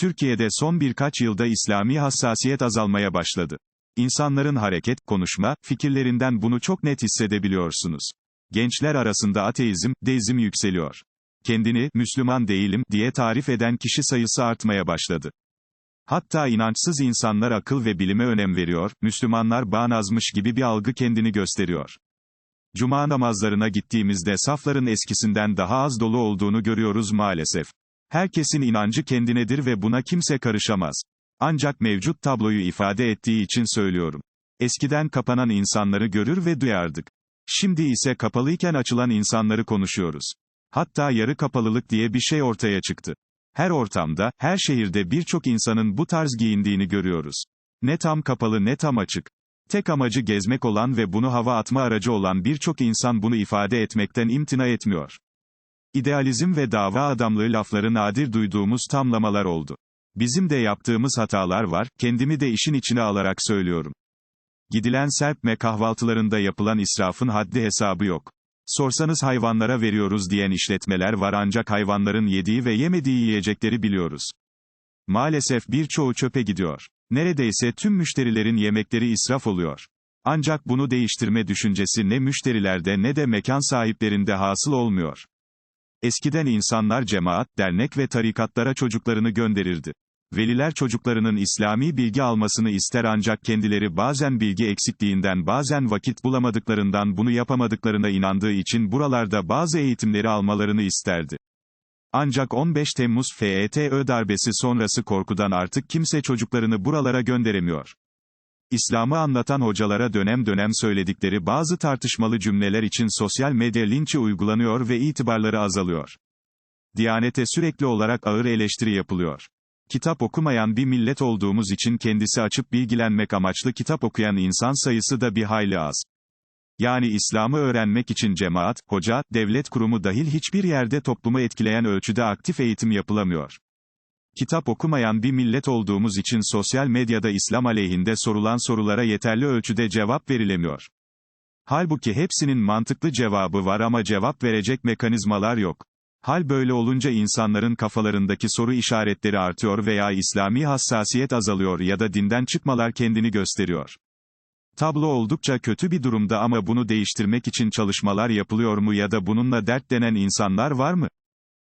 Türkiye'de son birkaç yılda İslami hassasiyet azalmaya başladı. İnsanların hareket, konuşma, fikirlerinden bunu çok net hissedebiliyorsunuz. Gençler arasında ateizm, deizm yükseliyor. Kendini, Müslüman değilim, diye tarif eden kişi sayısı artmaya başladı. Hatta inançsız insanlar akıl ve bilime önem veriyor, Müslümanlar bağnazmış gibi bir algı kendini gösteriyor. Cuma namazlarına gittiğimizde safların eskisinden daha az dolu olduğunu görüyoruz maalesef. Herkesin inancı kendinedir ve buna kimse karışamaz. Ancak mevcut tabloyu ifade ettiği için söylüyorum. Eskiden kapanan insanları görür ve duyardık. Şimdi ise kapalıyken açılan insanları konuşuyoruz. Hatta yarı kapalılık diye bir şey ortaya çıktı. Her ortamda, her şehirde birçok insanın bu tarz giyindiğini görüyoruz. Ne tam kapalı ne tam açık. Tek amacı gezmek olan ve bunu hava atma aracı olan birçok insan bunu ifade etmekten imtina etmiyor. İdealizm ve dava adamlığı lafları nadir duyduğumuz tamlamalar oldu. Bizim de yaptığımız hatalar var, kendimi de işin içine alarak söylüyorum. Gidilen serpme kahvaltılarında yapılan israfın haddi hesabı yok. Sorsanız hayvanlara veriyoruz diyen işletmeler var ancak hayvanların yediği ve yemediği yiyecekleri biliyoruz. Maalesef birçoğu çöpe gidiyor. Neredeyse tüm müşterilerin yemekleri israf oluyor. Ancak bunu değiştirme düşüncesi ne müşterilerde ne de mekan sahiplerinde hasıl olmuyor. Eskiden insanlar cemaat, dernek ve tarikatlara çocuklarını gönderirdi. Veliler çocuklarının İslami bilgi almasını ister ancak kendileri bazen bilgi eksikliğinden bazen vakit bulamadıklarından bunu yapamadıklarına inandığı için buralarda bazı eğitimleri almalarını isterdi. Ancak 15 Temmuz FETÖ darbesi sonrası korkudan artık kimse çocuklarını buralara gönderemiyor. İslam'ı anlatan hocalara dönem dönem söyledikleri bazı tartışmalı cümleler için sosyal medya linçi uygulanıyor ve itibarları azalıyor. Diyanete sürekli olarak ağır eleştiri yapılıyor. Kitap okumayan bir millet olduğumuz için kendisi açıp bilgilenmek amaçlı kitap okuyan insan sayısı da bir hayli az. Yani İslam'ı öğrenmek için cemaat, hoca, devlet kurumu dahil hiçbir yerde toplumu etkileyen ölçüde aktif eğitim yapılamıyor. Kitap okumayan bir millet olduğumuz için sosyal medyada İslam aleyhinde sorulan sorulara yeterli ölçüde cevap verilemiyor. Halbuki hepsinin mantıklı cevabı var ama cevap verecek mekanizmalar yok. Hal böyle olunca insanların kafalarındaki soru işaretleri artıyor veya İslami hassasiyet azalıyor ya da dinden çıkmalar kendini gösteriyor. Tablo oldukça kötü bir durumda ama bunu değiştirmek için çalışmalar yapılıyor mu ya da bununla dertlenen insanlar var mı?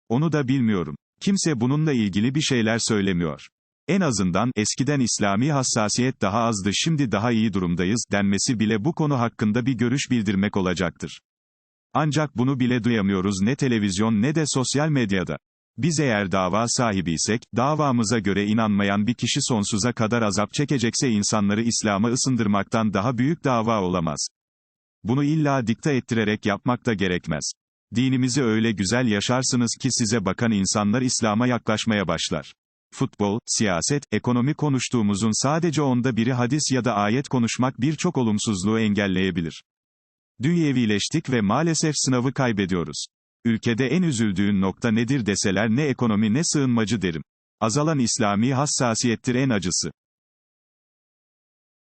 Onu da bilmiyorum. Kimse bununla ilgili bir şeyler söylemiyor. En azından, eskiden İslami hassasiyet daha azdı şimdi daha iyi durumdayız, denmesi bile bu konu hakkında bir görüş bildirmek olacaktır. Ancak bunu bile duyamıyoruz ne televizyon ne de sosyal medyada. Biz eğer dava sahibiysek, davamıza göre inanmayan bir kişi sonsuza kadar azap çekecekse insanları İslam'a ısındırmaktan daha büyük dava olamaz. Bunu illa dikta ettirerek yapmak da gerekmez. Dinimizi öyle güzel yaşarsınız ki size bakan insanlar İslam'a yaklaşmaya başlar. Futbol, siyaset, ekonomi konuştuğumuzun sadece onda biri hadis ya da ayet konuşmak birçok olumsuzluğu engelleyebilir. Dünyevileştik ve maalesef sınavı kaybediyoruz. Ülkede en üzüldüğün nokta nedir deseler ne ekonomi ne sığınmacı derim. Azalan İslami hassasiyettir en acısı.